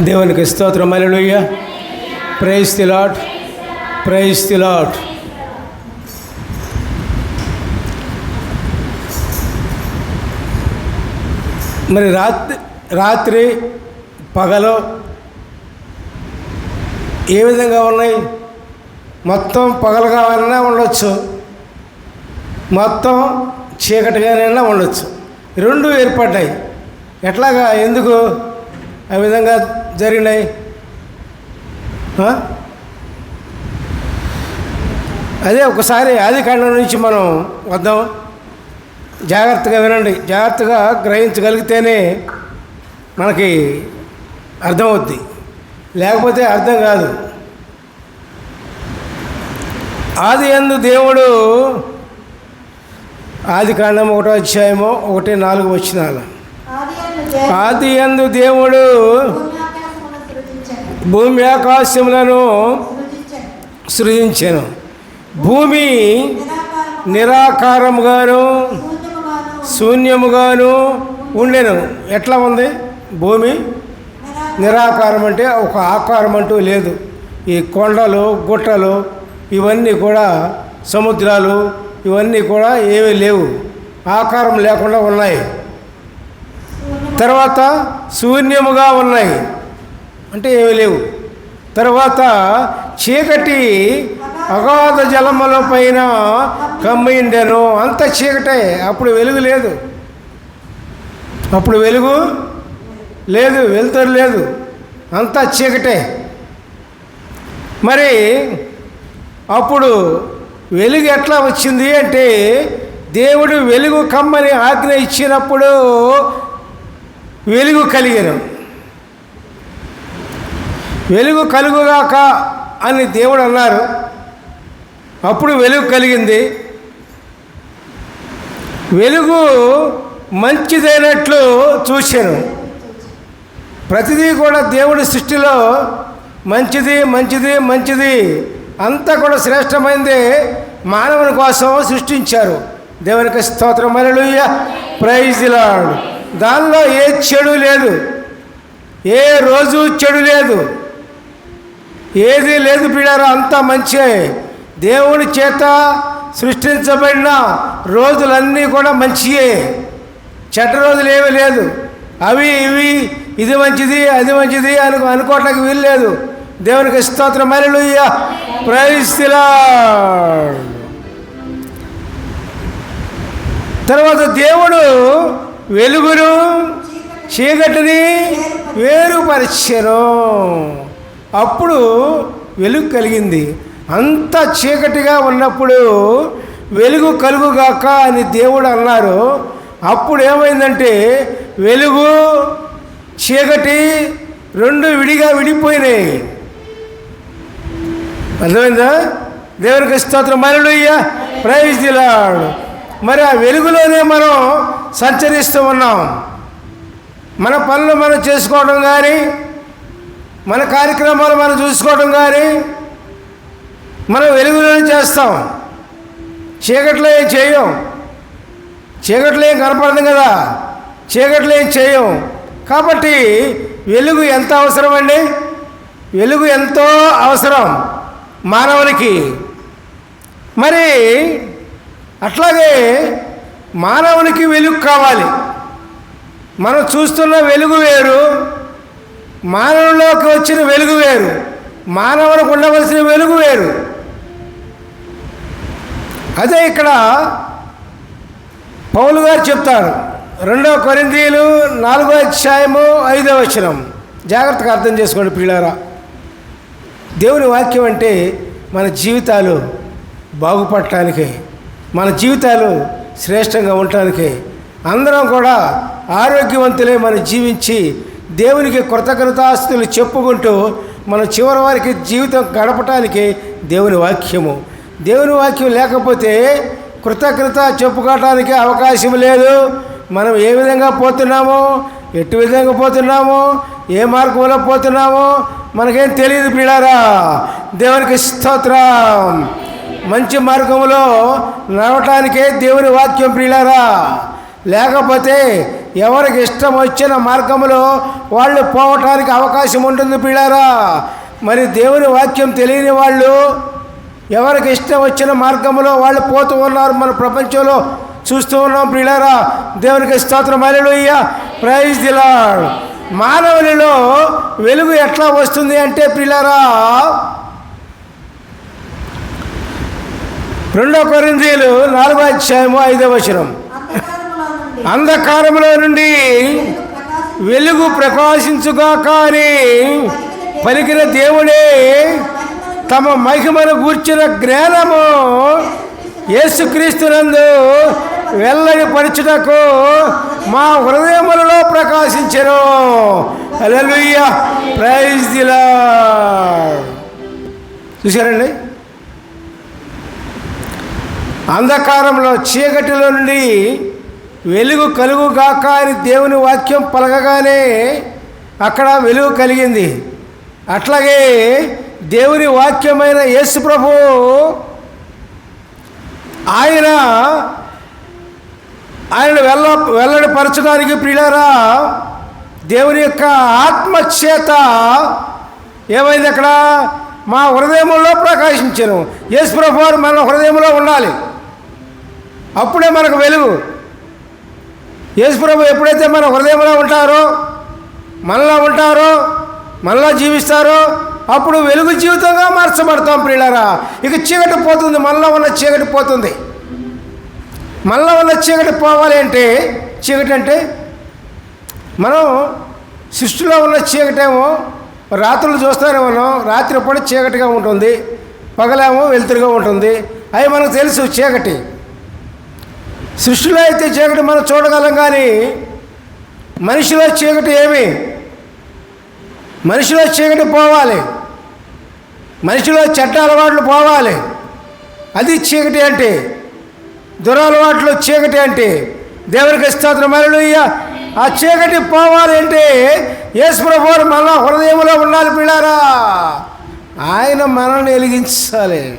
దేవునికి స్తోత్రం. Alleluia praise the lord praise the lord మరి రాత్రి రాత్రి పగలు ఏ విధంగా ఉన్నాయి? మొత్తం పగలుగానైనా ఉండొచ్చు. మొత్తం చీకటిగానైనా ఉండొచ్చు. రెండు ఏర్పడ్డాయి. ఎట్లాగా? ఎందుకు? ఆ విధంగా జరిగినాయి? అదే ఒకసారి ఆది కాండం నుంచి మనం వద్దాం. జాగ్రత్తగా వినండి. జాగ్రత్తగా గ్రహించగలిగితేనే మనకి అర్థమవుద్ది. లేకపోతే అర్థం కాదు. ఆది ఎందు దేవుడు ఆది కాండం ఒకటో అధ్యాయము ఒకటి నాలుగు వచ్చినాలు ఆదియందు ఆది ఎందు దేవుడు భూమి ఆకాశములను సృజించాను. భూమి నిరాకారముగాను శూన్యముగాను, ఉండేను. ఎట్లా ఉంది? భూమి నిరాకారం అంటే ఒక ఆకారం అంటూ లేదు. ఈ కొండలు గుట్టలు ఇవన్నీ కూడా సముద్రాలు ఇవన్నీ కూడా ఏమీ లేవు. ఆకారం లేకుండా ఉన్నాయి. తర్వాత శూన్యముగా ఉన్నాయి. అంటే ఏమీ లేవు. తర్వాత చీకటి అగాధ జలముల పైన కమ్మిండెను. అంత చీకటే. అప్పుడు వెలుగు లేదు. అప్పుడు వెలుగు లేదు వెలుతురు లేదు. అంతా చీకటే. మరి అప్పుడు వెలుగు ఎట్లా వచ్చింది అంటే దేవుడు వెలుగు కమ్మని ఆజ్ఞ ఇచ్చినప్పుడు వెలుగు కలిగాను. వెలుగు కలుగుగాక అని దేవుడు అన్నారు. అప్పుడు వెలుగు కలిగింది. వెలుగు మంచిదైనట్లు చూశాను. ప్రతిదీ కూడా దేవుడి సృష్టిలో మంచిది మంచిది మంచిది అంతా కూడా శ్రేష్టమైంది మానవుని కోసం సృష్టించారు. దేవునికి స్తోత్రం. మరలుయ్య ప్రైజ్ లాడు దానిలో ఏ చెడు లేదు. ఏ రోజు చెడు లేదు. ఏది లేదు పిల్లరా అంతా మంచే. దేవుని చేత సృష్టించబడిన రోజులన్నీ కూడా మంచియే. చెడ్డ రోజులు ఏమీ లేదు. అవి ఇవి ఇది మంచిది అది మంచిది అని అనుకోవటానికి వీల్లేదు దేవునికి స్తోత్రం. మరలుయ్య ప్రైస్తిలా తర్వాత దేవుడు వెలుగును చీకటిని వేరుపరిచను. అప్పుడు వెలుగు కలిగింది. అంత చీకటిగా ఉన్నప్పుడు వెలుగు కలుగుగాక అని దేవుడు అన్నారు. అప్పుడు ఏమైందంటే వెలుగు చీకటి రెండు విడిగా విడిపోయినాయి. అర్థమైందా? దేవునికి స్తోత్రం. మరలుయ్య ప్రైజ్ మరి ఆ వెలుగులోనే మనం సంచరిస్తూ ఉన్నాం. మన పనులు మనం చేసుకోవడం కానీ మన కార్యక్రమాలు మనం చూసుకోవడం కానీ మనం వెలుగులోనే చేస్తాం. చీకట్లో ఏం చేయం? చీకట్లో ఏం కనపడదు కదా? చీకట్లో ఏం చేయం? కాబట్టి వెలుగు ఎంత అవసరం అండి? వెలుగు ఎంతో అవసరం మానవునికి. మరి అట్లాగే మానవునికి వెలుగు కావాలి. మనం చూస్తున్న వెలుగు వేరు మానవులోకి వచ్చిన వెలుగు వేరు. మానవులకు ఉండవలసిన వెలుగు వేరు. అదే ఇక్కడ పౌలు గారు చెప్తారు. రెండవ కొరిందీలు నాలుగో అధ్యాయము ఐదో వచనం. జాగ్రత్తగా అర్థం చేసుకోండి పిల్లారా దేవుని వాక్యం అంటే మన జీవితాలు బాగుపడటానికి మన జీవితాలు శ్రేష్టంగా ఉండటానికి అందరం కూడా ఆరోగ్యవంతులే మనం జీవించి దేవునికి కృతజ్ఞతాస్తులు చెప్పుకుంటూ మన చివరి వారికి జీవితం గడపటానికి దేవుని వాక్యము. దేవుని వాక్యం లేకపోతే కృతజ్ఞత చెప్పుకోవటానికి అవకాశం లేదు. మనం ఏ విధంగా పోతున్నామో ఎటు విధంగా పోతున్నామో ఏ మార్గంలో పోతున్నామో మనకేం తెలియదు పిల్లారా దేవునికి స్తోత్రం. మంచి మార్గంలో నడవటానికే దేవుని వాక్యం పిల్లారా లేకపోతే ఎవరికి ఇష్టం వచ్చిన మార్గంలో వాళ్ళు పోవటానికి అవకాశం ఉంటుంది పిల్లారా. మరి దేవుని వాక్యం తెలియని వాళ్ళు ఎవరికి ఇష్టం వచ్చిన మార్గంలో వాళ్ళు పోతూ ఉన్నారు మన ప్రపంచంలో చూస్తూ ఉన్నాం పిల్లారా. దేవునికి స్తోత్రం. అలెలుయ్య ప్రైజ్ దిలాడ్ మానవునిలో వెలుగు ఎట్లా వస్తుంది అంటే పిల్లారా రెండో కొరిందీలు నాలుగో అధ్యాయము ఐదో వచనం. అంధకారంలో నుండి వెలుగు ప్రకాశించుగా కానీ పలికిన దేవుడే తమ మహిమను గూర్చిన జ్ఞానము యేసుక్రీస్తునందు వెల్లని పరచుటకు మా హృదయములలో ప్రకాశించను. హల్లెలూయా. ప్రైజ్ ది చూసారండి అంధకారంలో చీకటిలో నుండి వెలుగు కలుగుగాక అని దేవుని వాక్యం పలకగానే అక్కడ వెలుగు కలిగింది. అట్లాగే దేవుని వాక్యమైన యేసు ప్రభు ఆయన ఆయన వెళ్ళ వెల్లడిపరచడానికి ప్రియులారా దేవుని యొక్క ఆత్మచేత ఏమైంది అక్కడ? మా హృదయంలో ప్రకాశించను. యేసు ప్రభు మన హృదయంలో ఉండాలి. అప్పుడే మనకు వెలుగు. యేసుప్రభు ఎప్పుడైతే మన హృదయంలో ఉంటారో మనలో ఉంటారో మనలో జీవిస్తారో అప్పుడు వెలుగు జీవితంగా మార్చబడతాం ప్రియులారా. ఇక చీకటి పోతుంది మనలో ఉన్న చీకటి పోతుంది. మనలో ఉన్న చీకటి పోవాలి అంటే చీకటి అంటే మనం సృష్టిలో ఉన్న చీకటేమో రాత్రులు చూస్తూనే ఉన్నాం రాత్రి పూట చీకటిగా ఉంటుంది పగలేమో వెలుతురుగా ఉంటుంది. అవి మనకు తెలుసు చీకటి. సృష్టిలో అయితే చీకటి మనం చూడగలం కానీ మనిషిలో చీకటి ఏమి? మనిషిలో చీకటి పోవాలి. మనిషిలో చెడ్డ అలవాట్లు పోవాలి. అది చీకటి అంటే. దురలవాట్లు చీకటి అంటే. దేవునికి స్తోత్రం. మరలుయ్య ఆ చీకటి పోవాలి అంటే యేసుప్రభు మన హృదయంలో ఉండాలి పిల్లారా. ఆయన మనల్ని వెలిగించాలి.